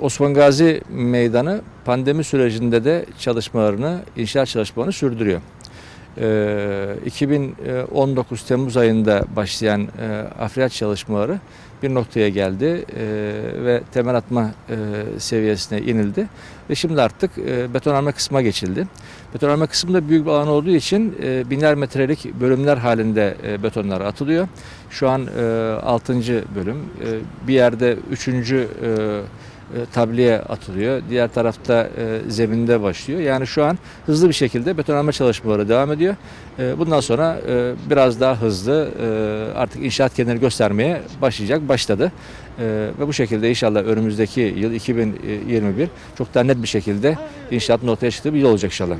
Osman Gazi Meydanı pandemi sürecinde de çalışmalarını, inşaat çalışmalarını sürdürüyor. Ee, 2019 Temmuz ayında başlayan e, afriyat çalışmaları bir noktaya geldi e, ve temel atma e, seviyesine inildi ve şimdi artık betonarme kısma geçildi. Betonarme kısmında büyük bir alan olduğu için binler metrelik bölümler halinde betonlar atılıyor. Şu an e, 6. bölüm, e, bir yerde 3 e, tabliye atılıyor. Diğer tarafta e, zeminde başlıyor. Yani şu an hızlı bir şekilde betonarme çalışmaları devam ediyor. E, bundan sonra e, biraz daha hızlı e, artık inşaat kendini göstermeye başlayacak, başladı. E, ve bu şekilde inşallah önümüzdeki yıl 2021 çok daha net bir şekilde inşaatın ortaya çıktığı bir yıl olacak inşallah.